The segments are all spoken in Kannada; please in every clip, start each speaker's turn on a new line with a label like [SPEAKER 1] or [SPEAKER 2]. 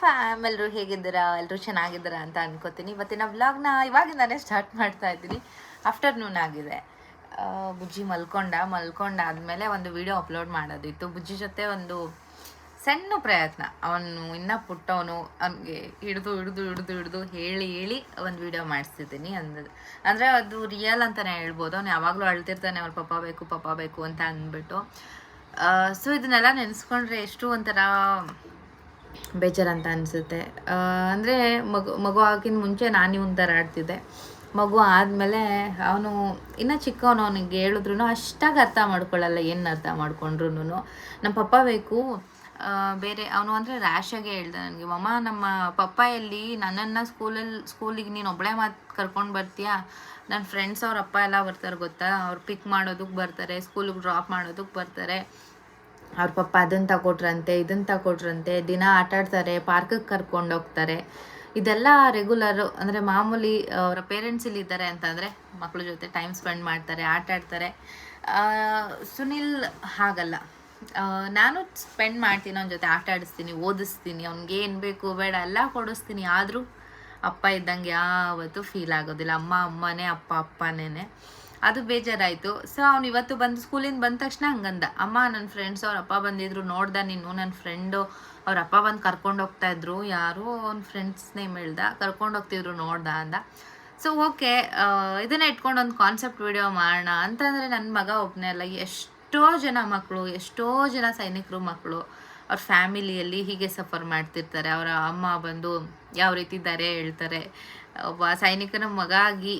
[SPEAKER 1] ಫ್ಯಾಮ್ ಎಲ್ಲರೂ ಹೇಗಿದ್ದೀರಾ? ಎಲ್ಲರೂ ಚೆನ್ನಾಗಿದ್ದೀರಾ ಅಂತ ಅನ್ಕೋತೀನಿ. ಇವತ್ತಿನ ವ್ಲಾಗ್ನ ಇವಾಗಿಂದಾನೇ ಸ್ಟಾರ್ಟ್ ಮಾಡ್ತಾ ಇದ್ದೀನಿ. ಆಫ್ಟರ್ನೂನ್ ಆಗಿದೆ. ಬುಜ್ಜಿ ಮಲ್ಕೊಂಡ ಮಲ್ಕೊಂಡಾದ್ಮೇಲೆ ಒಂದು ವಿಡಿಯೋ ಅಪ್ಲೋಡ್ ಮಾಡೋದಿತ್ತು. ಬುಜ್ಜಿ ಜೊತೆ ಒಂದು ಸಣ್ಣ ಪ್ರಯತ್ನ. ಅವನು ಇನ್ನ ಪುಟ್ಟವನು ಅವನಿಗೆ ಹಿಡಿದು ಹಿಡಿದು ಹಿಡಿದು ಹಿಡಿದು ಹೇಳಿ ಹೇಳಿ ಒಂದು ವಿಡಿಯೋ ಮಾಡಿಸ್ತಿದ್ದೀನಿ ಅಂದ್ರೆ ಅಂದರೆ ಅದು ರಿಯಲ್ ಅಂತಲೇ ಹೇಳ್ಬೋದು. ಅವ್ನು ಯಾವಾಗಲೂ ಅಳ್ತಿರ್ತಾನೆ ಅವ್ರ ಪಪ್ಪ ಬೇಕು ಪಪ್ಪ ಬೇಕು ಅಂತ ಅಂದ್ಬಿಟ್ಟು. ಸೊ ಇದನ್ನೆಲ್ಲ ನೆನೆಸ್ಕೊಂಡ್ರೆ ಎಷ್ಟು ಒಂಥರ ಬೇಜಾರಂತ ಅನಿಸುತ್ತೆ. ಅಂದರೆ ಮಗು ಮಗು ಆಗಿನ ಮುಂಚೆ ನಾನು ಇವನ ಥರ ಆಡ್ತಿದ್ದೆ. ಮಗು ಆದಮೇಲೆ ಅವನು, ಇನ್ನೂ ಚಿಕ್ಕವನು ಅವನಿಗೆ ಹೇಳಿದ್ರು ಅಷ್ಟಾಗಿ ಅರ್ಥ ಮಾಡ್ಕೊಳ್ಳಲ್ಲ ಏನು ಅರ್ಥ ಮಾಡ್ಕೊಂಡ್ರು ನಮ್ಮ ಪಪ್ಪ ಬೇಕು ಬೇರೆ, ಅವನು ಅಂದರೆ ರ್ಯಾಶಾಗೆ ಹೇಳ್ದೆ ನನಗೆ, ಮಮ್ಮ, ನಮ್ಮ ಪಪ್ಪ ಎಲ್ಲಿ ನನ್ನನ್ನು ಸ್ಕೂಲಲ್ಲಿ ಸ್ಕೂಲಿಗೆ ನೀನು ಒಬ್ಬಳೇ ಮಾತು ಕರ್ಕೊಂಡು ಬರ್ತೀಯಾ? ನನ್ನ ಫ್ರೆಂಡ್ಸ್ ಅವ್ರ ಅಪ್ಪ ಎಲ್ಲ ಬರ್ತಾರೆ ಗೊತ್ತಾ? ಅವ್ರು ಪಿಕ್ ಮಾಡೋದಕ್ಕೆ ಬರ್ತಾರೆ, ಸ್ಕೂಲಿಗೆ ಡ್ರಾಪ್ ಮಾಡೋದಕ್ಕೆ ಬರ್ತಾರೆ. ಅವ್ರ ಪಪ್ಪ ಅದನ್ನು ತಗೊಟ್ರಂತೆ ಇದನ್ನು ತಗೊಟ್ರಂತೆ, ದಿನ ಆಟಾಡ್ತಾರೆ ಪಾರ್ಕಿಗೆ ಕರ್ಕೊಂಡು ಹೋಗ್ತಾರೆ. ಇದೆಲ್ಲ ರೆಗ್ಯುಲರು ಅಂದರೆ ಮಾಮೂಲಿ ಅವರ ಪೇರೆಂಟ್ಸ್ ಇಲ್ಲಿ ಇದ್ದಾರೆ ಅಂತಂದರೆ ಮಕ್ಕಳ ಜೊತೆ ಟೈಮ್ ಸ್ಪೆಂಡ್ ಮಾಡ್ತಾರೆ ಆಟಾಡ್ತಾರೆ ಸುನಿಲ್ ಹಾಗಲ್ಲ. ನಾನು ಸ್ಪೆಂಡ್ ಮಾಡ್ತೀನಿ, ಅವನ ಜೊತೆ ಆಟ ಆಡಿಸ್ತೀನಿ, ಓದಿಸ್ತೀನಿ, ಅವ್ನಿಗೆ ಏನು ಬೇಕು ಬೇಡ ಎಲ್ಲ ಕೊಡಿಸ್ತೀನಿ. ಆದರೂ ಅಪ್ಪ ಇದ್ದಂಗೆ ಯಾವತ್ತೂ ಫೀಲ್ ಆಗೋದಿಲ್ಲ. ಅಮ್ಮ, ಅಮ್ಮನೇ, ಅಪ್ಪ ಅಪ್ಪನೇ ಅದು ಬೇಜಾರಾಯಿತು. ಸೊ ಅವ್ನು ಇವತ್ತು ಬಂದು ಸ್ಕೂಲಿಂದ ಬಂದ ತಕ್ಷಣ ಹಂಗಂದ. ಅಮ್ಮ ನನ್ನ ಫ್ರೆಂಡ್ಸ್ ಅವ್ರ ಅಪ್ಪ ಬಂದಿದ್ರು, ನೋಡ್ದ ನೀನು ನನ್ನ ಫ್ರೆಂಡು ಅವ್ರ ಅಪ್ಪ ಬಂದು ಕರ್ಕೊಂಡು ಹೋಗ್ತಾ ಇದ್ರು. ಯಾರು ಅವ್ನ ಫ್ರೆಂಡ್ಸ್ ನೇಮ್ ಹೇಳ್ದ, ಕರ್ಕೊಂಡು ಹೋಗ್ತಿದ್ರು, ನೋಡ್ದ ಅಂದ. ಸೊ ಓಕೆ ಇದನ್ನ ಇಟ್ಕೊಂಡು ಒಂದು ಕಾನ್ಸೆಪ್ಟ್ ವಿಡಿಯೋ ಮಾಡೋಣ. ಅಂತಂದರೆ ನನ್ನ ಮಗ ಒಬ್ಬನೇ ಅಲ್ಲ, ಎಷ್ಟೋ ಜನ ಮಕ್ಕಳು ಎಷ್ಟೋ ಜನ ಸೈನಿಕರು ಮಕ್ಕಳು ಅವ್ರ ಫ್ಯಾಮಿಲಿಯಲ್ಲಿ ಹೀಗೆ ಸಫರ್ ಮಾಡ್ತಿರ್ತಾರೆ. ಅವರ ಅಮ್ಮ ಬಂದು ಯಾವ ರೀತಿ ಇದ್ದಾರೆ ಹೇಳ್ತಾರೆ. ಒಬ್ಬ ಸೈನಿಕನ ಮಗ ಆಗಿ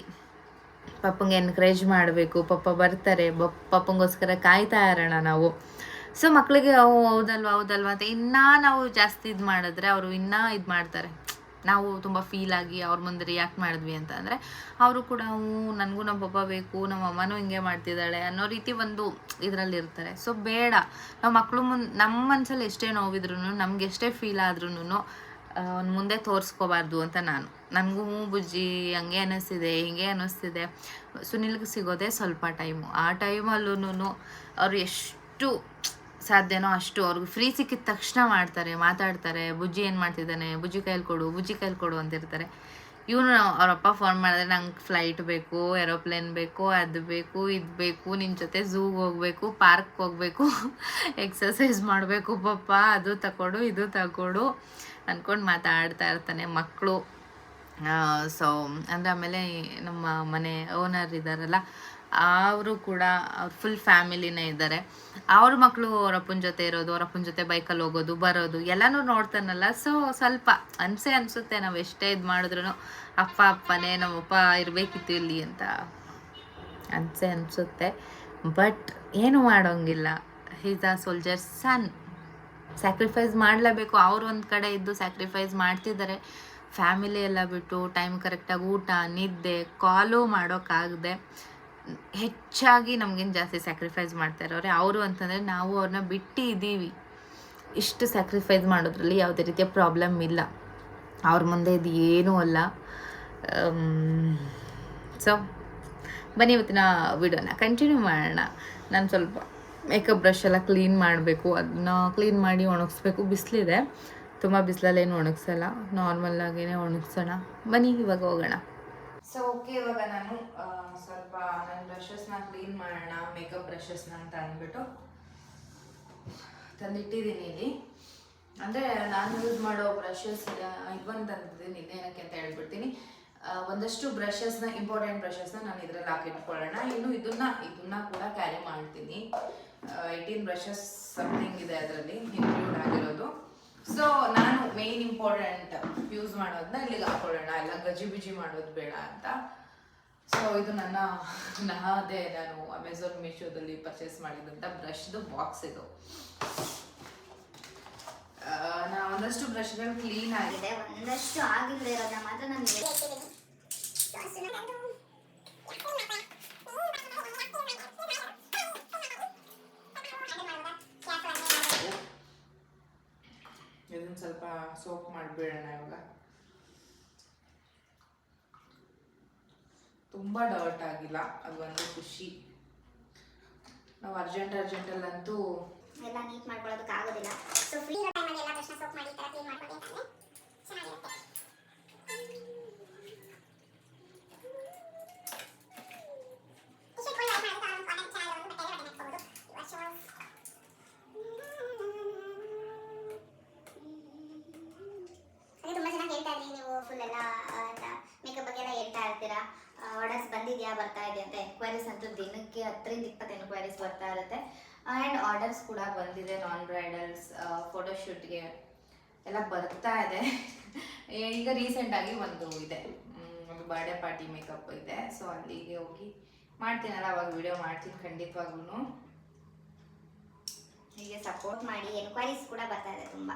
[SPEAKER 1] ಪಪ್ಪಂಗೆ ಎನ್ಕರೇಜ್ ಮಾಡಬೇಕು ಪಪ್ಪ ಬರ್ತಾರೆ ಪಪ್ಪಂಗೋಸ್ಕರ ಕಾಯ್ತಾ ಇರೋಣ ನಾವು. ಸೊ ಮಕ್ಕಳಿಗೆ ಹೌದಲ್ವಾ ಹೌದಲ್ವಾ ಅಂತ ಇನ್ನೂ ನಾವು ಜಾಸ್ತಿ ಇದು ಮಾಡಿದ್ರೆ ಅವರು ಇನ್ನೂ ಇದು ಮಾಡ್ತಾರೆ. ನಾವು ತುಂಬ ಫೀಲ್ ಆಗಿ ಅವ್ರ ಮುಂದೆ ರಿಯಾಕ್ಟ್ ಮಾಡಿದ್ವಿ ಅಂತ ಅಂದರೆ, ಅವರು ಕೂಡ ನನಗೂ ನಮ್ಮ ಪಪ್ಪ ಬೇಕು ನಮ್ಮ ಅಮ್ಮನೂ ಹಿಂಗೆ ಮಾಡ್ತಿದ್ದಾಳೆ ಅನ್ನೋ ರೀತಿ ಒಂದು ಇದರಲ್ಲಿ ಇರ್ತಾರೆ. ಸೊ ಬೇಡ. ನಾವು ಮಕ್ಕಳು ಮುಂದೆ ನಮ್ಮ ಮನಸ್ಸಲ್ಲಿ ಎಷ್ಟೇ ನೋವಿದ್ರು ನಮ್ಗೆ ಎಷ್ಟೇ ಫೀಲ್ ಆದ್ರೂ ಅವ್ನ ಮುಂದೆ ತೋರಿಸ್ಕೋಬಾರ್ದು ಅಂತ ನಾನು. ನನಗೂ ಹ್ಞೂ ಬುಜ್ಜಿ, ಹಂಗೆ ಅನ್ನಿಸ್ತಿದೆ ಹಿಂಗೆ ಅನ್ನಿಸ್ತಿದೆ ಸುನಿಲ್ಗೆ ಸಿಗೋದೇ ಸ್ವಲ್ಪ ಟೈಮು. ಆ ಟೈಮಲ್ಲೂ ಅವ್ರು ಎಷ್ಟು ಸಾಧ್ಯನೋ ಅಷ್ಟು ಅವ್ರಿಗೆ ಫ್ರೀ ಸಿಕ್ಕಿದ ತಕ್ಷಣ ಮಾಡ್ತಾರೆ, ಮಾತಾಡ್ತಾರೆ. ಬುಜ್ಜಿ ಏನು ಮಾಡ್ತಿದ್ದಾನೆ? ಬುಜ್ಜಿ ಕೈಲಿ ಕೊಡು, ಬುಜ್ಜಿ ಕೈಲಿ ಕೊಡು ಅಂತಿರ್ತಾರೆ. ಇವನು ಅವರಪ್ಪ ಫೋನ್ ಮಾಡಿದ್ರೆ ನಂಗೆ ಫ್ಲೈಟ್ ಬೇಕು, ಏರೋಪ್ಲೇನ್ ಬೇಕು, ಅದು ಬೇಕು, ಇದು ಬೇಕು ನಿನ್ನ ಜೊತೆ ಝೂಗೆ ಹೋಗ್ಬೇಕು ಪಾರ್ಕ್ ಹೋಗ್ಬೇಕು ಎಕ್ಸಸೈಸ್ ಮಾಡಬೇಕು ಪಪ್ಪ ಅದು ತಗೊಡು ಇದು ತಗೊಡು ಅಂದ್ಕೊಂಡು ಮಾತಾಡ್ತಾ ಇರ್ತಾನೆ ಮಕ್ಕಳು ಸೊ ಅಂದರೆ ಆಮೇಲೆ ನಮ್ಮ ಮನೆ ಓನರ್ ಇದ್ದಾರಲ್ಲ ಅವರು ಕೂಡ ಅವ್ರ ಫುಲ್ ಫ್ಯಾಮಿಲಿನೇ ಇದ್ದಾರೆ ಅವ್ರ ಮಕ್ಕಳು ಅವರಪ್ಪನ ಜೊತೆ ಇರೋದು ಅವರಪ್ಪನ ಜೊತೆ ಬೈಕಲ್ಲಿ ಹೋಗೋದು, ಬರೋದು, ಎಲ್ಲನೂ ನೋಡ್ತಾನಲ್ಲ. ಸೊ ಸ್ವಲ್ಪ ಅನ್ಸೆ ಅನಿಸುತ್ತೆ ನಾವು ಎಷ್ಟೇ ಇದು ಮಾಡಿದ್ರು ಅಪ್ಪ, ಅಪ್ಪನೇ ನಮ್ಮಪ್ಪ ಇರಬೇಕಿತ್ತು ಇಲ್ಲಿ ಅಂತ ಅನ್ಸೆ ಅನಿಸುತ್ತೆ. ಬಟ್ ಏನು ಮಾಡೋಂಗಿಲ್ಲ. Is a soldier son sacrifice ಮಾಡಲೇಬೇಕು. ಅವ್ರು ಒಂದು ಕಡೆ ಇದ್ದು ಸ್ಯಾಕ್ರಿಫೈಸ್ ಮಾಡ್ತಿದ್ದಾರೆ ಫ್ಯಾಮಿಲಿ ಎಲ್ಲ ಬಿಟ್ಟು ಟೈಮ್ ಕರೆಕ್ಟಾಗಿ ಊಟ, ನಿದ್ದೆ ಕಾಲು ಮಾಡೋಕ್ಕಾಗದೆ ಹೆಚ್ಚಾಗಿ ನಮಗೇನು ಜಾಸ್ತಿ ಸ್ಯಾಕ್ರಿಫೈಸ್ ಮಾಡ್ತಾ ಇರೋರೆ. ಅವರು ಅಂತಂದರೆ ನಾವು ಅವ್ರನ್ನ ಬಿಟ್ಟು ಇದ್ದೀವಿ ಇಷ್ಟು ಸ್ಯಾಕ್ರಿಫೈಸ್ ಮಾಡೋದ್ರಲ್ಲಿ ಯಾವುದೇ ರೀತಿಯ ಪ್ರಾಬ್ಲಮ್ ಇಲ್ಲ. ಅವ್ರ ಮುಂದೆ ಇದು ಏನೂ ಅಲ್ಲ. ಸೊ ಬನ್ನಿ ಇವತ್ತಿನ ವಿಡಿಯೋನ. ಕಂಟಿನ್ಯೂ ಮಾಡೋಣ. ನಾನು ಸ್ವಲ್ಪ ಮೇಕಪ್ ಬ್ರಷ್ ಎಲ್ಲ ಕ್ಲೀನ್ ಮಾಡಬೇಕು. ಅದನ್ನ ಕ್ಲೀನ್ ಮಾಡಿ ಒಣಗಿಸ್ಬೇಕು. ಬಿಸಿಲಿದೆ. ತುಂಬ ಬಿಸಿಲಲ್ಲೇನು ಒಣಗಿಸಲ್ಲ. ನಾರ್ಮಲ್ ಆಗೇನೆ ಒಣಗಿಸೋಣ. ಬನ್ನಿ, ಇವಾಗ ಹೋಗೋಣ. ಸೊ ಓಕೆ ಇವಾಗ ನಾನು ಸ್ವಲ್ಪ ನನ್ನ ಬ್ರಷಸ್ನ ಕ್ಲೀನ್ ಮಾಡೋಣ ಮೇಕಪ್ ಬ್ರಷಸ್ನ ಅಂತ ಅಂದ್ಬಿಟ್ಟು ತಂದಿಟ್ಟಿದ್ದೀನಿ ಇಲ್ಲಿ. ಅಂದರೆ ನಾನು ಯೂಸ್ ಮಾಡೋ ಬ್ರಷಸ್ ಇವನ್ ತಂದಿದ್ದೀನಿ. ಏನಕ್ಕೆ ಅಂತ ಹೇಳ್ಬಿಡ್ತೀನಿ. ಒಂದಷ್ಟು ಬ್ರಷಸ್ನ ಇಂಪಾರ್ಟೆಂಟ್ ಬ್ರಷಸ್ನ ನಾನು ಇದರಲ್ಲಿ ಹಾಕಿಟ್ಕೊಳ್ಳೋಣ. ಇನ್ನು ಇದನ್ನ ಇದನ್ನ ಕೂಡ ಕ್ಯಾರಿ ಮಾಡ್ತೀನಿ. ಏಯ್ಟೀನ್ ಬ್ರಷಸ್ ಸಮಥಿಂಗ್ ಇದೆ ಅದರಲ್ಲಿ ಇನ್ಕ್ಲೂಡ್ ಆಗಿರೋದು. ಸೊ ನಾನು ಮೇನ್ ಇಂಪಾರ್ಟೆಂಟ್ ಯೂಸ್ ಮಾಡೋದನ್ನ ಇಲ್ಲಿಗೆ ಹಾಕೊಳ್ಳೋಣ. ಎಲ್ಲ ಗಜಿ ಬಿಜಿ ಮಾಡೋದು ಬೇಡ ಅಂತ. ಸೊ ಇದು ನನ್ನ ನಾದೇ ನಾನು ಅಮೆಝಾನ್ ಮೀಶೋದಲ್ಲಿ ಪರ್ಚೇಸ್ ಮಾಡಿದಂಥ ಬ್ರಷ್ದು ಬಾಕ್ಸ್ ಇದು. ನಾ ಒಂದಷ್ಟು ಬ್ರಷ್ಗಳು ಕ್ಲೀನ್ ಆಗಿದೆ
[SPEAKER 2] ಒಂದಷ್ಟು ಇರೋದನ್ನ ಮಾತ್ರ ನನಗೆ
[SPEAKER 1] ಇದನ್ನ ಸ್ವಲ್ಪ ಸೋಪ್ ಮಾಡಿಬಿಡೋಣ ಇವಾಗ. ತುಂಬ ಡರ್ಟ್ ಆಗಿಲ್ಲ ಅದು ಒಂದು ಖುಷಿ. ನಾವು ಅರ್ಜೆಂಟ್ ಅರ್ಜೆಂಟಲ್ಲಂತೂ
[SPEAKER 2] ಎಲ್ಲ ನೀಟ್ ಮಾಡ್ಕೊಳ್ಳೋದಕ್ಕೆ ಆಗೋದಿಲ್ಲ ಸೊ ಫ್ರೀ
[SPEAKER 3] ಟೈಮಲ್ಲಿ ಎಲ್ಲ ತಕ್ಷಣ ಸೋಪ್ ಮಾಡಿ ಈ ಥರ ಕ್ಲೀನ್ ಮಾಡ್ಕೊಳ್ಳಿ ಅಂತಂದ್ರೆ
[SPEAKER 2] ಬಂದಿದ್ಯಾ ಬರ್ತಾ ಇದೆ ಅಂತ ಎನ್ಕ್ವೈರೀಸ್ ಅಂತೂ ದಿನಕ್ಕೆ ಹತ್ತರಿಂದ ಇಪ್ಪತ್ತು ಎನ್ಕ್ವೈರೀಸ್ ಬರ್ತಾ ಇರುತ್ತೆ. ಆ್ಯಂಡ್ ಆರ್ಡರ್ಸ್ ಕೂಡ ಬಂದಿದೆ ನಾನ್ ಬ್ರೈಡಲ್ಸ್ ಫೋಟೋಶೂಟ್ಗೆ ಎಲ್ಲ ಬರ್ತಾ ಇದೆ. ಈಗ ರೀಸೆಂಟಾಗಿ ಒಂದು ಇದೆ. ಒಂದು ಬರ್ಡೇ ಪಾರ್ಟಿ ಮೇಕಪ್ ಇದೆ. ಸೊ ಅಲ್ಲಿಗೆ ಹೋಗಿ ಮಾಡ್ತೀನಲ್ಲ ಅವಾಗ ವಿಡಿಯೋ ಮಾಡ್ತೀನಿ ಖಂಡಿತವಾಗ್ಲೂ ಹೀಗೆ ಸಪೋರ್ಟ್ ಮಾಡಿ ಎನ್ಕ್ವೈರೀಸ್ ಕೂಡ ಬರ್ತಾ ಇದೆ ತುಂಬ.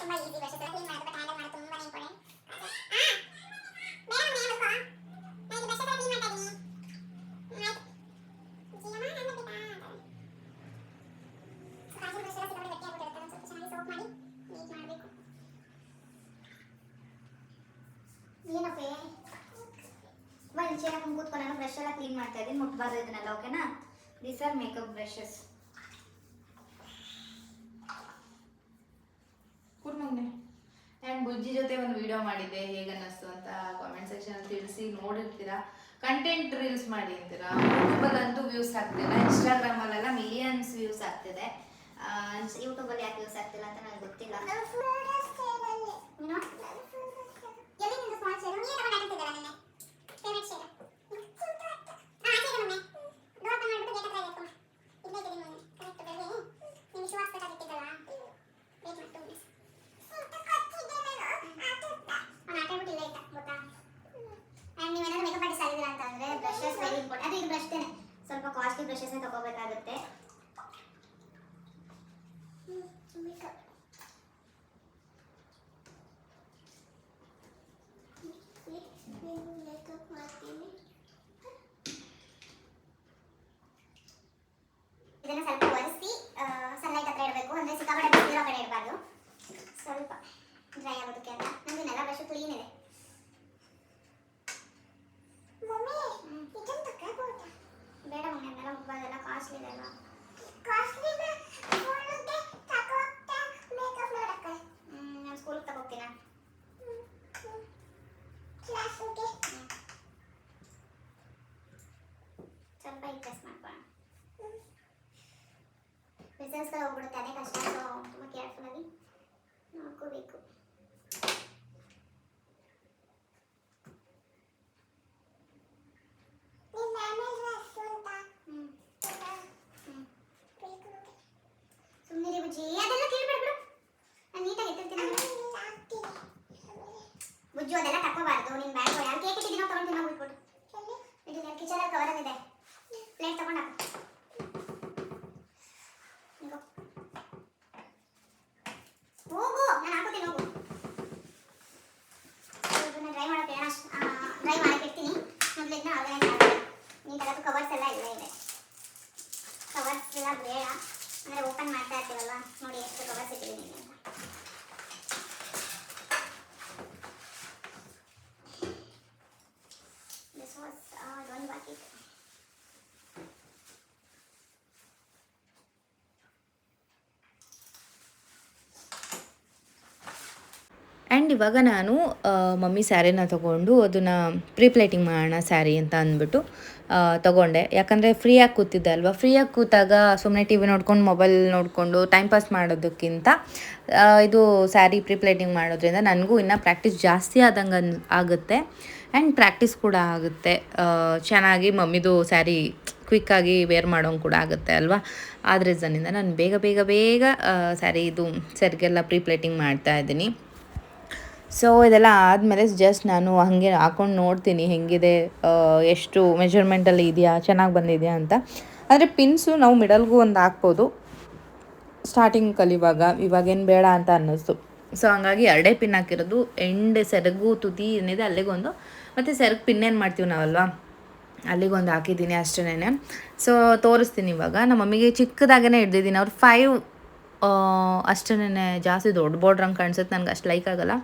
[SPEAKER 3] ತುಂಬಾ ಈಸಿ ವರ್ಷ ಕ್ಲೀನ್ ಮಾಡೋದು ಬಟ್ ಹ್ಯಾಂಡಲ್ ಮಾಡೋದು ತುಂಬಾನೇ ಇಂಪಾರ್ಟೆಂಟ್
[SPEAKER 2] ಏನಪ್ಪೇ ಒಂದು ಚೇರ್ ಹಾಕೊಂಡು ಬ್ರಷ್ ಎಲ್ಲ ಕ್ಲೀನ್ ಮಾಡ್ತಾ ಇದ್ದೀನಿ ಮುಟ್ಬಾರ್ದು ಇದನ್ನೆಲ್ಲ ಓಕೆನಾ ದೀಸ್ ಆರ್ ಮೇಕಪ್ ಬ್ರಷಸ್
[SPEAKER 1] ಕೂರ್ಮಗ್ನೆ ಆ್ಯಂಡ್ ಬುಜ್ಜಿ ಜೊತೆ ಒಂದು ವಿಡಿಯೋ ಮಾಡಿದ್ದೆ ಹೇಗೆ ಅನ್ನಿಸ್ತು ಅಂತ ಕಾಮೆಂಟ್ ಸೆಕ್ಷನ್ ತಿಳಿಸಿ ನೋಡಿರ್ತೀರಾ? ಕಂಟೆಂಟ್ ರೀಲ್ಸ್ ಮಾಡಿ ಅಂತೀರಾ? ಯೂಟ್ಯೂಬಲ್ಲಿ ಅಂತೂ ವ್ಯೂಸ್ ಆಗ್ತಿಲ್ಲ ಇನ್ಸ್ಟಾಗ್ರಾಮಲ್ಲೆಲ್ಲ ಮಿಲಿಯನ್ಸ್ ವ್ಯೂಸ್ ಆಗ್ತಿದೆ.
[SPEAKER 2] ಯೂಟ್ಯೂಬಲ್ಲಿ ಯಾಕೆ ಯೂಸ್ ಆಗ್ತಿಲ್ಲ ಅಂತ ನನಗೆ ಗೊತ್ತಿಲ್ಲ.
[SPEAKER 3] ಎಲ್ಲಿ ನಿಂದು
[SPEAKER 2] ಎಲ್ಲ ಬೇಡ ಅಂದರೆ ಓಪನ್ ಮಾಡ್ತಾ ಇರ್ತೀವಲ್ಲ ನೋಡಿ ಎಷ್ಟು ಕವರ್ಸ್ ಇಟ್ಟಿದ್ದೀನಿ
[SPEAKER 1] ಆ್ಯಂಡ್ ಇವಾಗ ನಾನು ಆ, ಮಮ್ಮಿ ಸ್ಯಾರಿನ ತೊಗೊಂಡು ಅದನ್ನು ಪ್ಲೇಟಿಂಗ್ ಮಾಡೋಣ ಸ್ಯಾರಿ ಅಂತ ಅಂದ್ಬಿಟ್ಟು ತೊಗೊಂಡೆ. ಯಾಕಂದರೆ ಫ್ರೀಯಾಗಿ ಕೂತಿದ್ದೆ ಅಲ್ವಾ? ಫ್ರೀಯಾಗಿ ಕೂತಾಗ ಸುಮ್ಮನೆ ಟಿ ವಿ ನೋಡ್ಕೊಂಡು ಮೊಬೈಲ್ ನೋಡಿಕೊಂಡು ಟೈಮ್ ಪಾಸ್ ಮಾಡೋದಕ್ಕಿಂತ ಇದು ಸ್ಯಾರಿ ಪ್ಲೇಟಿಂಗ್ ಮಾಡೋದ್ರಿಂದ ನನಗೂ ಇನ್ನೂ ಪ್ರಾಕ್ಟೀಸ್ ಜಾಸ್ತಿ ಆದಂಗೆ ಆಗುತ್ತೆ. ಆ್ಯಂಡ್ ಪ್ರಾಕ್ಟೀಸ್ ಕೂಡ ಆಗುತ್ತೆ. ಆ, ಚೆನ್ನಾಗಿ ಮಮ್ಮಿದು ಸ್ಯಾರಿ ಕ್ವಿಕ್ಕಾಗಿ ವೇರ್ ಮಾಡೋಂಗೆ ಕೂಡ ಆಗುತ್ತೆ ಅಲ್ವಾ? ಆದ ರೀಸನ್ನಿಂದ ನಾನು ಬೇಗ ಬೇಗ ಬೇಗ ಸ್ಯಾರಿ ಇದು ಸೆರ್ಗೆಲ್ಲ ಪ್ಲೇಟಿಂಗ್ ಮಾಡ್ತಾ ಇದ್ದೀನಿ. ಸೊ ಇದೆಲ್ಲ ಆದಮೇಲೆ ಜಸ್ಟ್ ನಾನು ಹಾಗೆ ಹಾಕೊಂಡು ನೋಡ್ತೀನಿ ಹೆಂಗಿದೆ ಎಷ್ಟು ಮೆಜರ್ಮೆಂಟಲ್ಲಿ ಇದೆಯಾ, ಚೆನ್ನಾಗಿ ಬಂದಿದೆಯಾ ಅಂತ. ಆದರೆ ಪಿನ್ಸು ನಾವು ಮಿಡಲ್ಗೂ ಒಂದು ಹಾಕ್ಬೋದು. ಸ್ಟಾರ್ಟಿಂಗ್ ಕಲಿವಾಗ ಇವಾಗೇನು ಬೇಡ ಅಂತ ಅನ್ನಿಸ್ತು. ಸೊ ಹಂಗಾಗಿ ಎರಡೇ ಪಿನ್ ಹಾಕಿರೋದು ಎಂಡ್ ಸೆರಗು ತುದಿ ಏನಿದೆ ಅಲ್ಲಿಗೊಂದು ಮತ್ತು ಸೆರಗು ಪಿನ್ ಏನು ಮಾಡ್ತೀವಿ ನಾವಲ್ವಾ? ಅಲ್ಲಿಗೊಂದು ಹಾಕಿದ್ದೀನಿ ಅಷ್ಟೇ ಸೊ ತೋರಿಸ್ತೀನಿ ಇವಾಗ. ನಮ್ಮ ಮಮ್ಮಿಗೆ ಚಿಕ್ಕದಾಗೇ ಹಿಡ್ದಿದ್ದೀನಿ. ಅವ್ರು ಫೈವ್ ಅಷ್ಟೇ ಜಾಸ್ತಿ ದೊಡ್ಡ ಬೋರ್ಡ್ರಂಗೆ ಕಾಣಿಸುತ್ತೆ. ನನಗೆ ಅಷ್ಟು ಲೈಕ್ ಆಗಲ್ಲ.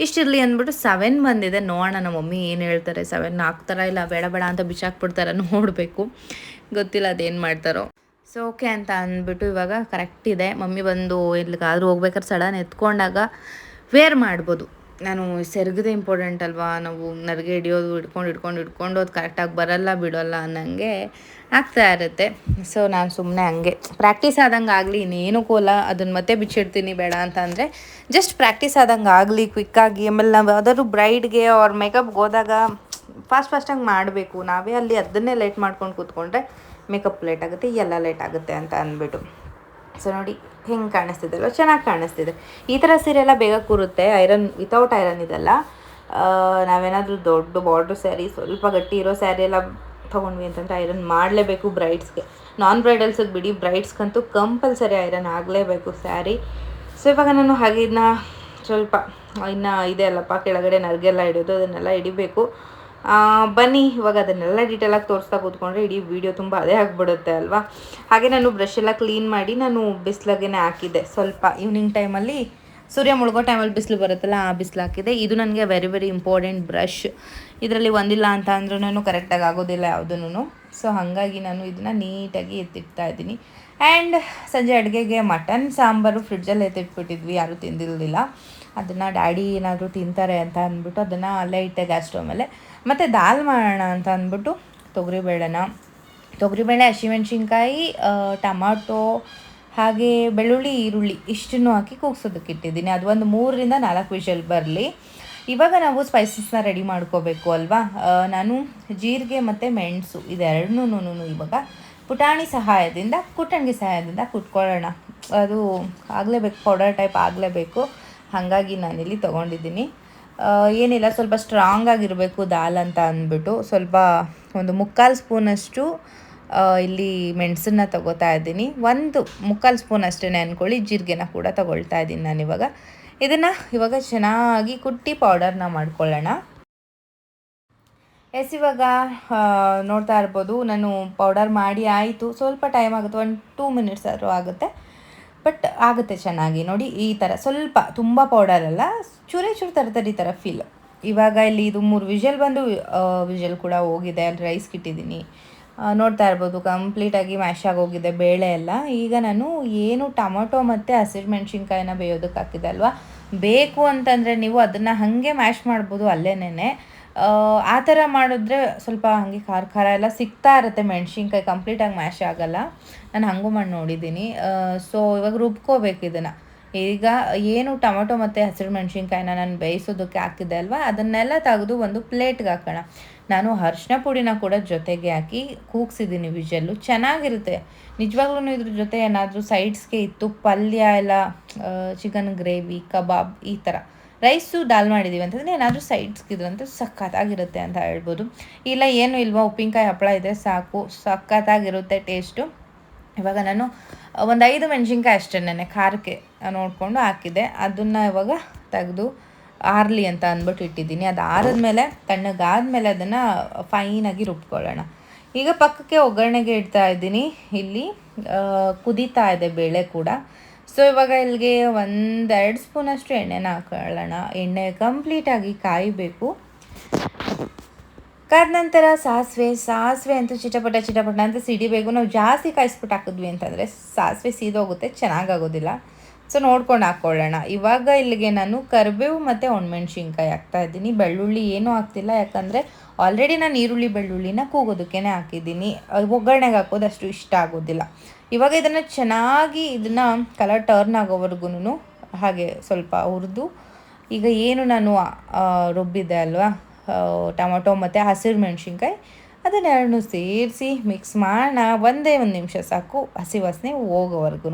[SPEAKER 1] ಇಷ್ಟಿರಲಿ ಅಂದ್ಬಿಟ್ಟು ಸೆವೆನ್ ಬಂದಿದೆ. ನೋಡೋಣ, ನಮ್ಮ ಮಮ್ಮಿ ಏನು ಹೇಳ್ತಾರೆ? ಸೆವೆನ್ ಹಾಕ್ತಾರ ಇಲ್ಲ ಬೇಡ ಬೇಡ ಅಂತ ಬಿಸಾಕ್ಬಿಡ್ತಾರೆ ನೋಡಬೇಕು. ಗೊತ್ತಿಲ್ಲ ಅದೇನು ಮಾಡ್ತಾರೋ. ಸೊ ಓಕೆ ಅಂತ ಅಂದ್ಬಿಟ್ಟು ಇವಾಗ ಕರೆಕ್ಟ್ ಇದೆ. ಮಮ್ಮಿ ಬಂದು ಎಲ್ಲಿಗಾದ್ರೂ ಹೋಗ್ಬೇಕಾದ್ರೆ ಸಡನ್ ಎತ್ಕೊಂಡಾಗ ವೇರ್ ಮಾಡ್ಬೋದು. ನಾನು ಸೆರಗದೆ ಇಂಪಾರ್ಟೆಂಟ್ ಅಲ್ವಾ? ನಾವು ನರಿಗೆ ಹಿಡಿಯೋದು, ಹಿಡ್ಕೊಂಡು ಹಿಡ್ಕೊಂಡು ಹಿಡ್ಕೊಂಡು ಅದು ಕರೆಕ್ಟಾಗಿ ಬರಲ್ಲ, ಬಿಡೋಲ್ಲ ಅನ್ನಂಗೆ ಆಗ್ತಾ ಇರುತ್ತೆ. ಸೊ ನಾನು ಸುಮ್ಮನೆ ಹಂಗೆ. ಪ್ರಾಕ್ಟೀಸ್ ಆದಂಗೆ ಆಗಲಿ, ಇನ್ನೇನು ಕೋಲ ಅದನ್ನು ಮತ್ತೆ ಬಿಚ್ಚಿಡ್ತೀನಿ ಬೇಡ ಅಂತ ಅಂದರೆ ಜಸ್ಟ್ ಪ್ರಾಕ್ಟೀಸ್ ಆದಂಗೆ ಆಗಲಿ ಕ್ವಿಕ್ಕಾಗಿ ಆಮೇಲೆ ನಾವು ಯಾವ್ದಾದ್ರು ಬ್ರೈಡ್ಗೆ ಅವ್ರ ಮೇಕಪ್ಗೆ ಹೋದಾಗ ಫಾಸ್ಟ್ ಫಾಸ್ಟಾಗಿ ಮಾಡಬೇಕು. ನಾವೇ ಅಲ್ಲಿ ಅದನ್ನೇ ಲೇಟ್ ಮಾಡ್ಕೊಂಡು ಕೂತ್ಕೊಂಡ್ರೆ ಮೇಕಪ್ ಲೇಟ್ ಆಗುತ್ತೆ, ಎಲ್ಲ ಲೇಟ್ ಆಗುತ್ತೆ ಅಂತ ಅಂದ್ಬಿಟ್ಟು. ಸೊ ನೋಡಿ, ಹೆಂಗೆ ಕಾಣಿಸ್ತಿದೆ ಅಲ್ವಾ? ಚೆನ್ನಾಗಿ ಕಾಣಿಸ್ತಿದೆ. ಈ ಥರ ಸೀರೆ ಎಲ್ಲ ಬೇಗ ಕೂರುತ್ತೆ. ಐರನ್ ವಿತೌಟ್ ಐರನ್ ಇದೆಲ್ಲ. ನಾವೇನಾದರೂ ದೊಡ್ಡ ಬಾರ್ಡ್ರ್ ಸ್ಯಾರಿ ಸ್ವಲ್ಪ ಗಟ್ಟಿ ಇರೋ ಸ್ಯಾರಿ ಎಲ್ಲ ತೊಗೊಂಡ್ವಿ ಅಂತಂದರೆ ಐರನ್ ಮಾಡಲೇಬೇಕು ಬ್ರೈಡ್ಸ್ಗೆ ನಾನ್ ಬ್ರೈಡಲ್ಸಿಗೆ ಬಿಡಿ ಬ್ರೈಡ್ಸ್ಗಂತೂ ಕಂಪಲ್ಸರಿ ಐರನ್ ಆಗಲೇಬೇಕು ಸ್ಯಾರಿ. ಸೊ ಇವಾಗ ನಾನು ಹಾಗೆ ಇದನ್ನ ಸ್ವಲ್ಪ, ಇನ್ನು ಇದೆ ಅಲ್ಲಪ್ಪ, ಕೆಳಗಡೆ ನರ್ಗೆಲ್ಲ ಹಿಡಿಯೋದು ಅದನ್ನೆಲ್ಲ ಹಿಡಿಬೇಕು. ಬನ್ನಿ, ಇವಾಗ ಅದನ್ನೆಲ್ಲ ಡೀಟೇಲಾಗಿ ತೋರಿಸ್ತಾ ಕೂತ್ಕೊಂಡ್ರೆ ಇಡೀ ವಿಡಿಯೋ ತುಂಬ ಅದೇ ಆಗಿಬಿಡುತ್ತೆ ಅಲ್ವಾ? ಹಾಗೆ ನಾನು ಬ್ರಷ್ ಎಲ್ಲ ಕ್ಲೀನ್ ಮಾಡಿ ನಾನು ಬಿಸಿಲಾಗೇನೆ ಹಾಕಿದ್ದೆ. ಸ್ವಲ್ಪ ಈವ್ನಿಂಗ್ ಟೈಮಲ್ಲಿ ಸೂರ್ಯ ಮುಳುಗೋ ಟೈಮಲ್ಲಿ ಬಿಸಿಲು ಬರುತ್ತಲ್ಲ, ಆ ಬಿಸಿಲು ಹಾಕಿದೆ ಇದು ನನಗೆ ವೆರಿ ವೆರಿ ಇಂಪಾರ್ಟೆಂಟ್ ಬ್ರಷ್ ಇದರಲ್ಲಿ ಒಂದಿಲ್ಲ ಅಂತ ಅಂದ್ರೂ ಕರೆಕ್ಟಾಗಿ ಆಗೋದಿಲ್ಲ ಯಾವುದೂ ಸೊ ಹಾಗಾಗಿ ನಾನು ಇದನ್ನು ನೀಟಾಗಿ ಎತ್ತಿಡ್ತಾ ಇದ್ದೀನಿ. ಆ್ಯಂಡ್ ಸಂಜೆ ಅಡುಗೆಗೆ ಮಟನ್ ಸಾಂಬಾರು ಫ್ರಿಡ್ಜಲ್ಲಿ ಎತ್ತಿಟ್ಬಿಟ್ಟಿದ್ವಿ, ಯಾರೂ ತಿಂದಿರಲಿಲ್ಲ. ಅದನ್ನು ಡ್ಯಾಡಿ ಏನಾದರೂ ತಿಂತಾರೆ ಅಂತ ಅಂದ್ಬಿಟ್ಟು ಅದನ್ನು ಲೈಟಾಗಿ ಗ್ಯಾಸ್ ಸ್ಟವ್ ಮೇಲೆ ಮತ್ತು ದಾಲ್ ಮಾಡೋಣ ಅಂತ ಅಂದ್ಬಿಟ್ಟು ತೊಗರಿಬೇಳೆನ ತೊಗರಿಬೇಳೆ ಹಸಿಮೆಣ್ಸಿನ್ಕಾಯಿ ಟಮಾಟೊ, ಹಾಗೆ ಬೆಳ್ಳುಳ್ಳಿ, ಈರುಳ್ಳಿ ಇಷ್ಟನ್ನು ಹಾಕಿ ಕೂಗ್ಸೋದಕ್ಕೆ ಇಟ್ಟಿದ್ದೀನಿ. ಅದು ಒಂದು ಮೂರರಿಂದ ನಾಲ್ಕು ವಿಷಲ್ ಬರಲಿ. ಇವಾಗ ನಾವು ಸ್ಪೈಸಸ್ನ ರೆಡಿ ಮಾಡ್ಕೋಬೇಕು ಅಲ್ವಾ? ನಾನು ಜೀರಿಗೆ ಮತ್ತು ಮೆಣಸು ಇದೆರಡನ್ನೂ ಇವಾಗ ಪುಟಾಣಿ ಸಹಾಯದಿಂದ ಕುಟ್ಟಣಿಗೆ ಸಹಾಯದಿಂದ ಕುಟ್ಕೊಳ್ಳೋಣ. ಅದು ಆಗಲೇಬೇಕು ಪೌಡರ್ ಟೈಪ್ ಆಗಲೇಬೇಕು. ಹಾಗಾಗಿ ನಾನಿಲ್ಲಿ ತೊಗೊಂಡಿದ್ದೀನಿ. ಏನಿಲ್ಲ, ಸ್ವಲ್ಪ ಸ್ಟ್ರಾಂಗ್ ಆಗಿರಬೇಕು ದಾಲ್ ಅಂತ ಅಂದ್ಬಿಟ್ಟು. ಸ್ವಲ್ಪ ಒಂದು ಮುಕ್ಕಾಲು ಸ್ಪೂನಷ್ಟು ಇಲ್ಲಿ ಮೆಣಸನ್ನ ತಗೋತಾ ಇದ್ದೀನಿ. ಒಂದು ಮುಕ್ಕಾಲು ಸ್ಪೂನ್ ಅಷ್ಟೇ ಅಂದ್ಕೊಳ್ಳಿ ಜೀರಿಗೆನ ಕೂಡ ತಗೊಳ್ತಾ ಇದ್ದೀನಿ ಇವಾಗ ಇದನ್ನು ಇವಾಗ ಚೆನ್ನಾಗಿ ಕುಟ್ಟಿ ಪೌಡರ್ನ ಮಾಡ್ಕೊಳ್ಳೋಣ. ಎಸ್, ಇವಾಗ ನೋಡ್ತಾ ಇರ್ಬೋದು, ನಾನು ಪೌಡರ್ ಮಾಡಿ ಆಯಿತು. ಸ್ವಲ್ಪ ಟೈಮ್ ಆಗುತ್ತೆ, ಒಂದು ಟೂ ಮಿನಿಟ್ಸ್ ಆದರೂ ಆಗುತ್ತೆ. ಬಟ್ ಆಗುತ್ತೆ ಚೆನ್ನಾಗಿ. ನೋಡಿ, ಈ ಥರ ಸ್ವಲ್ಪ, ತುಂಬ ಪೌಡರ್ ಅಲ್ಲ, ಚೂರೇ ಚೂರು ತರ್ತಾರೆ ಥರ ಫೀಲ್ ಇವಾಗ ಇಲ್ಲಿ ಇದು ಮೂರು ವಿಷಲ್ ಬಂದು ವಿಷಲ್ ಕೂಡ ಹೋಗಿದೆ. ಅಲ್ಲಿ ರೈಸ್ ಇಟ್ಟಿದ್ದೀನಿ ನೋಡ್ತಾ ಇರ್ಬೋದು ಕಂಪ್ಲೀಟಾಗಿ ಮ್ಯಾಶ್ ಆಗೋಗಿದೆ ಬೇಳೆ ಎಲ್ಲ. ಈಗ ನಾನು ಏನು ಟೊಮೊಟೊ ಮತ್ತು ಹಸಿರು ಮೆಣಸಿನ್ಕಾಯಿನ ಬೇಯೋದಕ್ಕೆ ಹಾಕಿದೆ ಅಲ್ವಾ? ಬೇಕು ಅಂತಂದರೆ ನೀವು ಅದನ್ನು ಹಾಗೆ ಮ್ಯಾಶ್ ಮಾಡ್ಬೋದು ಅಲ್ಲೇನೇ ಆ ಥರ ಮಾಡಿದ್ರೆ ಸ್ವಲ್ಪ ಹಾಗೆ ಖಾರ ಖಾರ ಎಲ್ಲ ಸಿಗ್ತಾ ಇರುತ್ತೆ. ಮೆಣಸಿನ್ಕಾಯಿ ಕಂಪ್ಲೀಟಾಗಿ ಮ್ಯಾಶ್ ಆಗೋಲ್ಲ. ನಾನು ಹಾಗೂ ಮಾಡಿ ನೋಡಿದ್ದೀನಿ. ಸೊ ಇವಾಗ ರುಬ್ಕೋಬೇಕು ಇದನ್ನು. ಈಗ ಏನು ಟೊಮೊಟೊ ಮತ್ತು ಹಸಿರು ಮೆಣಸಿನ್ಕಾಯಿನ ನಾನು ಬೇಯಿಸೋದಕ್ಕೆ ಹಾಕಿದ್ದೆ ಅಲ್ವಾ? ಅದನ್ನೆಲ್ಲ ತೆಗೆದು ಒಂದು ಪ್ಲೇಟ್ಗೆ ಹಾಕೋಣ. ನಾನು ಅರ್ಶಿನ ಪುಡಿನ ಕೂಡ ಜೊತೆಗೆ ಹಾಕಿ ಕೂಗ್ಸಿದ್ದೀನಿ ವಿಜಲ್ಲು. ಚೆನ್ನಾಗಿರುತ್ತೆ. ನಿಜವಾಗ್ಲೂ ಇದ್ರ ಜೊತೆ ಏನಾದರೂ ಸೈಡ್ಸ್ಗೆ ಇತ್ತು, ಪಲ್ಯ ಎಲ್ಲ ಚಿಕನ್ ಗ್ರೇವಿ, ಕಬಾಬ್ ಈ ಥರ. ರೈಸು ದಾಲ್ ಮಾಡಿದ್ದೀವಿ ಅಂತಂದರೆ ಏನಾದರೂ ಸೈಡ್ಸ್ಗಿದ್ರು ಅಂತ ಸಖತ್ತಾಗಿರುತ್ತೆ ಅಂತ ಹೇಳ್ಬೋದು. ಇಲ್ಲ ಏನು ಇಲ್ವಾ, ಉಪ್ಪಿನಕಾಯಿ ಹಪ್ಪಳ ಇದೆ, ಸಾಕು. ಸಖತ್ತಾಗಿರುತ್ತೆ ಟೇಸ್ಟು. ಇವಾಗ ನಾನು ಒಂದು ಐದು ಮೆಣಸಿನ್ಕಾಯಿ ಅಷ್ಟೇ ನೆನೆ ಖಾರಕ್ಕೆ ನೋಡಿಕೊಂಡು ಹಾಕಿದ್ದೆ ಅದನ್ನು ಇವಾಗ ತೆಗೆದು ಆರಲಿ ಅಂತ ಅಂದ್ಬಿಟ್ಟು ಇಟ್ಟಿದ್ದೀನಿ. ಅದು ಆರಿದ್ಮೇಲೆ ತಣ್ಣಗಾದ್ಮೇಲೆ ಅದನ್ನು ಫೈನಾಗಿ ರುಬ್ಕೊಳ್ಳೋಣ. ಈಗ ಪಕ್ಕಕ್ಕೆ ಒಗ್ಗರಣೆಗೆ ಇಡ್ತಾ ಇದ್ದೀನಿ. ಇಲ್ಲಿ ಕುದೀತಾ ಇದೆ ಬೇಳೆ ಕೂಡ. ಸೊ ಇವಾಗ ಇಲ್ಲಿಗೆ ಒಂದೆರಡು ಸ್ಪೂನಷ್ಟು ಎಣ್ಣೆನ ಹಾಕೊಳ್ಳೋಣ. ಎಣ್ಣೆ ಕಂಪ್ಲೀಟಾಗಿ ಕಾಯಬೇಕು. ಕಾದ ನಂತರ ಸಾಸಿವೆ ಸಾಸಿವೆ ಅಂತೂ ಚಿಟಪಟ ಚಿಟಪಟ ಅಂತ ಸಿಡಿಬೇಕು ನಾವು ಜಾಸ್ತಿ ಕಾಯಿಸ್ಬಿಟ್ಟು ಹಾಕಿದ್ವಿ ಅಂತಂದರೆ ಸಾಸಿವೆ ಸೀದೋಗುತ್ತೆ, ಚೆನ್ನಾಗಾಗೋದಿಲ್ಲ. ಸೊ ನೋಡ್ಕೊಂಡು ಹಾಕ್ಕೊಳ್ಳೋಣ ಇವಾಗ ಇಲ್ಲಿಗೆ ನಾನು ಕರಿಬೇವು ಮತ್ತು ಒಣಮೆಣ್ಸಿನ್ಕಾಯಿ ಹಾಕ್ತಾ ಇದ್ದೀನಿ. ಬೆಳ್ಳುಳ್ಳಿ ಏನೂ ಹಾಕ್ತಿಲ್ಲ, ಯಾಕಂದರೆ ಆಲ್ರೆಡಿ ನಾನು ಈರುಳ್ಳಿ, ಬೆಳ್ಳುಳ್ಳಿನ ಕೂಗೋದಕ್ಕೇ ಹಾಕಿದ್ದೀನಿ. ಒಗ್ಗರಣೆಗೆ ಹಾಕೋದು ಅಷ್ಟು ಇಷ್ಟ ಆಗೋದಿಲ್ಲ. ಇವಾಗ ಇದನ್ನು ಚೆನ್ನಾಗಿ ಇದನ್ನು ಕಲರ್ ಟರ್ನ್ ಆಗೋವರೆಗೂ ಹಾಗೆ ಸ್ವಲ್ಪ ಹುರಿದು, ಈಗ ಏನು ನಾನು ರುಬ್ಬಿದೆ ಅಲ್ವಾ? ಟೊಮೊಟೊ ಮತ್ತು ಹಸಿರು ಮೆಣಸಿನ್ಕಾಯಿ. ಅದನ್ನೆರಡನ್ನೂ ಸೇರಿಸಿ ಮಿಕ್ಸ್ ಮಾಡೋಣ ಒಂದೇ ಒಂದು ನಿಮಿಷ ಸಾಕು, ಹಸಿ ವಾಸನೆ ಹೋಗೋವರೆಗೂ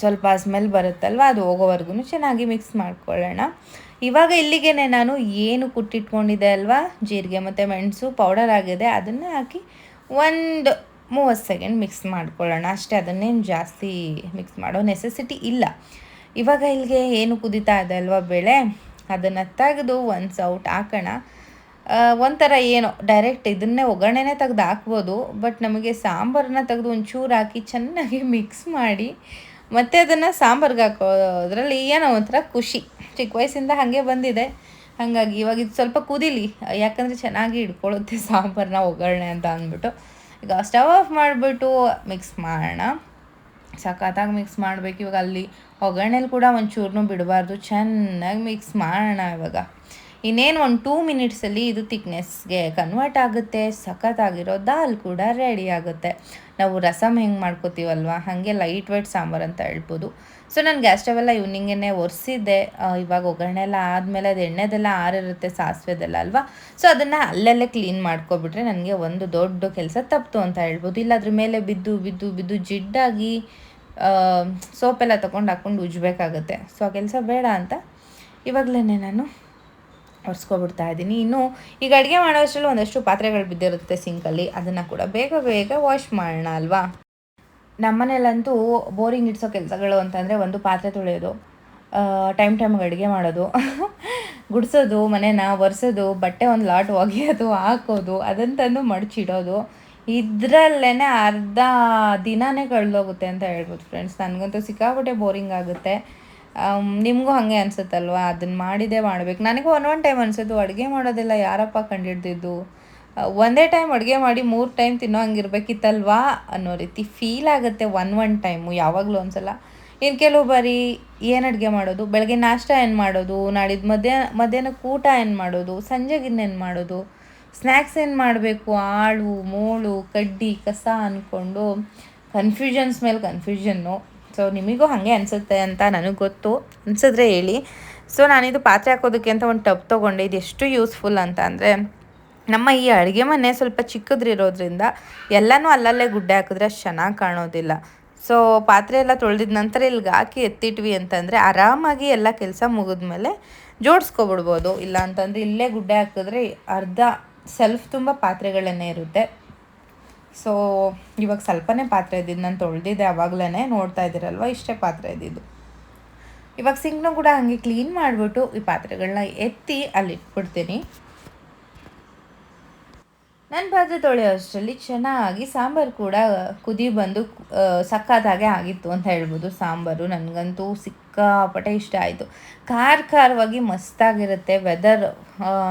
[SPEAKER 1] ಸ್ವಲ್ಪ ಸ್ಮೆಲ್ ಬರುತ್ತಲ್ವ, ಅದು ಹೋಗೋವರೆಗೂ ಚೆನ್ನಾಗಿ ಮಿಕ್ಸ್ ಮಾಡ್ಕೊಳ್ಳೋಣ. ಇವಾಗ ಇಲ್ಲಿಗೆ ನಾನು ಏನು ಕುಟ್ಟಿಟ್ಕೊಂಡಿದ್ದೆ ಅಲ್ವಾ, ಜೀರಿಗೆ ಮತ್ತು ಮೆಣಸು ಪೌಡರ್ ಆಗಿದೆ, ಅದನ್ನು ಹಾಕಿ ಒಂದು ಮೂವತ್ತು ಸೆಕೆಂಡ್ ಮಿಕ್ಸ್ ಮಾಡ್ಕೊಳ್ಳೋಣ. ಅಷ್ಟೇ, ಅದನ್ನೇನು ಜಾಸ್ತಿ ಮಿಕ್ಸ್ ಮಾಡೋ ನೆಸೆಸಿಟಿ ಇಲ್ಲ. ಇವಾಗ ಇಲ್ಲಿಗೆ ಏನು ಕುದೀತಾ ಇದೆ ಅಲ್ವಾ, ಬೇಳೆ? ಅದನ್ನು ತೆಗೆದು ಒಂದು ಸೌಟ್ ಹಾಕೋಣ. ಒಂಥರ ಏನೋ ಡೈರೆಕ್ಟ್ ಇದನ್ನೇ ಒಗ್ಗರಣೆನೇ ತೆಗೆದು ಹಾಕ್ಬೋದು. ಬಟ್ ನಮಗೆ ಸಾಂಬಾರನ್ನ ತೆಗೆದು ಒಂಚೂರು ಹಾಕಿ ಚೆನ್ನಾಗಿ ಮಿಕ್ಸ್ ಮಾಡಿ ಮತ್ತು ಅದನ್ನು ಸಾಂಬಾರ್ಗೆ ಹಾಕೋದ್ರಲ್ಲಿ ಏನೋ ಒಂಥರ ಖುಷಿ. ಚಿಕ್ಕ ವಯಸ್ಸಿಂದ ಹಾಗೆ ಬಂದಿದೆ. ಹಾಗಾಗಿ ಇವಾಗ ಇದು ಸ್ವಲ್ಪ ಕುದಿಲಿ. ಯಾಕಂದರೆ ಚೆನ್ನಾಗಿ ಹಿಡ್ಕೊಳ್ಳುತ್ತೆ ಸಾಂಬಾರನ್ನ ಒಗ್ಗರಣೆ ಅಂತ ಅಂದ್ಬಿಟ್ಟು. ಈಗ ಸ್ಟವ್ ಆಫ್ ಮಾಡಿಬಿಟ್ಟು ಮಿಕ್ಸ್ ಮಾಡೋಣ. ಸಖತ್ತಾಗಿ ಮಿಕ್ಸ್ ಮಾಡಬೇಕು ಇವಾಗ ಅಲ್ಲಿ ಒಗ್ಗರಣೆಲಿ ಕೂಡ ಒಂಚೂರನ್ನೂ ಬಿಡಬಾರ್ದು. ಚೆನ್ನಾಗಿ ಮಿಕ್ಸ್ ಮಾಡೋಣ ಇವಾಗ. ಇನ್ನೇನು ಒಂದು ಟೂ ಮಿನಿಟ್ಸಲ್ಲಿ ಇದು ತಿಕ್ನೆಸ್ಗೆ ಕನ್ವರ್ಟ್ ಆಗುತ್ತೆ ಸಖತ್ತಾಗಿರೋ ದಾಲ್ ಕೂಡ ರೆಡಿ ಆಗುತ್ತೆ. ನಾವು ರಸಮ್ ಹೆಂಗೆ ಮಾಡ್ಕೋತೀವಲ್ವ? ಹಾಗೆ ಲೈಟ್ ವೈಟ್ ಸಾಂಬಾರು ಅಂತ ಹೇಳ್ಬೋದು. ಸೊ ನಾನು ಗ್ಯಾಸ್ ಸ್ಟವೆಲ್ಲ ಈವ್ನಿಂಗೇ ಒರೆಸಿದ್ದೆ. ಇವಾಗ ಒಗ್ಗರಣೆ ಎಲ್ಲ ಆದಮೇಲೆ ಅದು ಎಣ್ಣೆದೆಲ್ಲ ಆರಿರುತ್ತೆ, ಸಾಸಿವೆದೆಲ್ಲ ಅಲ್ವಾ? ಸೊ ಅದನ್ನು ಅಲ್ಲಲ್ಲೇ ಕ್ಲೀನ್ ಮಾಡ್ಕೊಬಿಟ್ರೆ ನನಗೆ ಒಂದು ದೊಡ್ಡ ಕೆಲಸ ತಪ್ಪಿತು ಅಂತ ಹೇಳ್ಬೋದು. ಇಲ್ಲ ಅದ್ರ ಮೇಲೆ ಬಿದ್ದು ಬಿದ್ದು ಬಿದ್ದು ಜಿಡ್ಡಾಗಿ ಸೋಪೆಲ್ಲ ತೊಗೊಂಡು ಹಾಕ್ಕೊಂಡು ಉಜ್ಜಬೇಕಾಗುತ್ತೆ ಸೊ ಆ ಕೆಲಸ ಬೇಡ ಅಂತ ಇವಾಗಲೇ ನಾನು ಒರೆಸ್ಕೊಬಿಡ್ತಾ ಇದ್ದೀನಿ. ಇನ್ನು ಈಗ ಅಡುಗೆ ಮಾಡೋ ಅಷ್ಟರಲ್ಲಿ ಒಂದಷ್ಟು ಪಾತ್ರೆಗಳು ಬಿದ್ದಿರುತ್ತೆ ಸಿಂಕಲ್ಲಿ ಅದನ್ನು ಕೂಡ ಬೇಗ ಬೇಗ ವಾಶ್ ಮಾಡೋಣ ಅಲ್ವಾ? ನಮ್ಮನೇಲಂತೂ ಬೋರಿಂಗ್ ಇಡ್ಸೋ ಕೆಲಸಗಳು ಅಂತಂದರೆ ಒಂದು ಪಾತ್ರೆ ತೊಳೆಯೋದು ಟೈಮ್ ಟೈಮ್ಗೆ ಅಡುಗೆ ಮಾಡೋದು, ಗುಡಿಸೋದು, ಮನೇನ ಒರೆಸೋದು, ಬಟ್ಟೆ ಒಂದು ಲಾಟ್ ಒಗೆಯೋದು, ಹಾಕೋದು ಅದಂತಂದು ಮಡಚಿಡೋದು. ಇದರಲ್ಲೇ ಅರ್ಧ ದಿನಾನೇ ಕಳೆದೋಗುತ್ತೆ ಅಂತ ಹೇಳ್ಬೋದು ಫ್ರೆಂಡ್ಸ್ ನನಗಂತೂ ಸಿಕ್ಕಾಪಟ್ಟೆ ಬೋರಿಂಗ್ ಆಗುತ್ತೆ. ನಿಮಗೂ ಹಾಗೆ ಅನ್ಸುತ್ತಲ್ವಾ? ಅದನ್ನು ಮಾಡಿದೆ ಮಾಡಬೇಕು. ನನಗೂ ಒನ್ ಒನ್ ಟೈಮ್ ಅನಿಸೋದು ಅಡುಗೆ ಮಾಡೋದಿಲ್ಲ ಯಾರಪ್ಪ ಕಂಡಿಡ್ದಿದ್ದು? ಒಂದೇ ಟೈಮ್ ಅಡುಗೆ ಮಾಡಿ ಮೂರು ಟೈಮ್ ತಿನ್ನೋ ಹಂಗಿರ್ಬೇಕಿತ್ತಲ್ವಾ ಅನ್ನೋ ರೀತಿ ಫೀಲ್ ಆಗುತ್ತೆ ಒನ್ ಒನ್ ಟೈಮು, ಯಾವಾಗಲೂ ಒಂದ್ಸಲ. ಇನ್ನು ಕೆಲವು ಬಾರಿ ಏನು ಅಡುಗೆ ಮಾಡೋದು? ಬೆಳಗ್ಗೆ ನಾಷ್ಟ ಏನು ಮಾಡೋದು? ನಾಳಿದ್ದು ಮಧ್ಯಾಹ್ನ ಮಧ್ಯಾಹ್ನಕ್ಕೆ ಊಟ ಏನು ಮಾಡೋದು? ಸಂಜೆಗಿನ್ನೇನು ಮಾಡೋದು? ಸ್ನ್ಯಾಕ್ಸ್ ಏನು ಮಾಡಬೇಕು? ಆಳು ಮೋಳು, ಕಡ್ಡಿ, ಕಸ ಅಂದ್ಕೊಂಡು ಕನ್ಫ್ಯೂಷನ್ಸ್ ಮೇಲೆ ಕನ್ಫ್ಯೂಷನ್ನು ಸೊ ನಿಮಗೂ ಹಾಗೆ ಅನಿಸುತ್ತೆ ಅಂತ ನನಗೆ ಗೊತ್ತು. ಅನಿಸಿದ್ರೆ ಹೇಳಿ. ಸೊ ನಾನಿದು ಪಾತ್ರೆ ಹಾಕೋದಕ್ಕೆ ಅಂತ ಒಂದು ಟಬ್ ತೊಗೊಂಡೆ. ಇದು ಎಷ್ಟು ಯೂಸ್ಫುಲ್ ಅಂತ ಅಂದರೆ, ನಮ್ಮ ಈ ಅಡುಗೆ ಮನೆ ಸ್ವಲ್ಪ ಚಿಕ್ಕದ್ರಿರೋದ್ರಿಂದ ಎಲ್ಲನೂ ಅಲ್ಲಲ್ಲೇ ಗುಡ್ಡೆ ಹಾಕಿದ್ರೆ ಅಷ್ಟು ಚೆನ್ನಾಗಿ ಕಾಣೋದಿಲ್ಲ. ಸೊ ಪಾತ್ರೆ ಎಲ್ಲ ತೊಳೆದಿದ ನಂತರ ಇಲ್ಲಿಗೆ ಹಾಕಿ ಎತ್ತಿಟ್ವಿ ಅಂತಂದರೆ ಆರಾಮಾಗಿ ಎಲ್ಲ ಕೆಲಸ ಮುಗಿದ್ಮೇಲೆ ಜೋಡಿಸ್ಕೊಬಿಡ್ಬೋದು. ಇಲ್ಲ ಅಂತಂದರೆ ಇಲ್ಲೇ ಗುಡ್ಡೆ ಹಾಕಿದ್ರೆ ಅರ್ಧ ಸೆಲ್ಫ್ ತುಂಬ ಪಾತ್ರೆಗಳನ್ನೇ ಇರುತ್ತೆ. ಸೊ ಇವಾಗ ಸ್ವಲ್ಪನೇ ಪಾತ್ರೆ ಇದ್ದಿದ್ದು ನಾನು ತೊಳೆದಿದ್ದೆ ಆವಾಗಲೇ ನೋಡ್ತಾ ಇದ್ದೀರಲ್ವ? ಇಷ್ಟೇ ಪಾತ್ರೆ ಇದ್ದಿದ್ದು. ಇವಾಗ ಸಿಂಕ್ನು ಕೂಡ ಹಾಗೆ ಕ್ಲೀನ್ ಮಾಡಿಬಿಟ್ಟು ಈ ಪಾತ್ರೆಗಳನ್ನ ಎತ್ತಿ ಅಲ್ಲಿ ಇಟ್ಬಿಡ್ತೀನಿ. ನನ್ನ ಪಾತ್ರೆ ತೊಳೆಯೋ ಅಷ್ಟರಲ್ಲಿ ಚೆನ್ನಾಗಿ ಸಾಂಬಾರು ಕೂಡ ಕುದಿ ಬಂದು ಸಕ್ಕತ್ತಾಗೆ ಆಗಿತ್ತು ಅಂತ ಹೇಳ್ಬೋದು ಸಾಂಬಾರು. ನನಗಂತೂ ಸಿಕ್ಕಾಪಟ್ಟೆ ಇಷ್ಟ ಆಯಿತು. ಖಾರ ಖಾರವಾಗಿ ಮಸ್ತಾಗಿರುತ್ತೆ. ವೆದರ್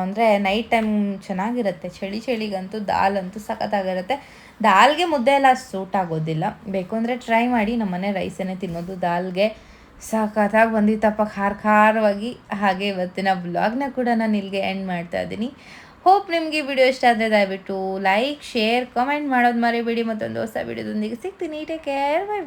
[SPEAKER 1] ಅಂದರೆ ನೈಟ್ ಟೈಮ್ ಚೆನ್ನಾಗಿರುತ್ತೆ. ಚಳಿ ಚಳಿಗಂತೂ, ದಾಲ್ ಅಂತೂ ಸಖತ್ತಾಗಿರುತ್ತೆ. ದಾಲ್ಗೆ ಮುದ್ದೆ ಎಲ್ಲ ಸೂಟ್ ಆಗೋದಿಲ್ಲ. ಬೇಕು ಅಂದರೆ ಟ್ರೈ ಮಾಡಿ ನಮ್ಮನೆ ರೈಸನ್ನೇ ತಿನ್ನೋದು. ದಾಲ್ಗೆ ಸಖತ್ತಾಗಿ ಬಂದಿತ್ತಪ್ಪ, ಖಾರ ಖಾರವಾಗಿ. ಹಾಗೆ ಇವತ್ತಿನ ಬ್ಲಾಗ್ನ ಕೂಡ ನಾನು ಇಲ್ಲಿಗೆ ಎಂಡ್ ಮಾಡ್ತಾ ಇದ್ದೀನಿ. ಹೋಪ್ ನಿಮಗೆ ವಿಡಿಯೋ ಇಷ್ಟ ಆದರೆ ದಯವಿಟ್ಟು ಲೈಕ್ ಶೇರ್ ಕಮೆಂಟ್ ಮಾಡೋದು ಮರಿಬೇಡಿ. ಮತ್ತೊಂದು ಹೊಸ ವಿಡಿಯೋದೊಂದಿಗೆ ಸಿಗ್ತೀನಿ. Take care bye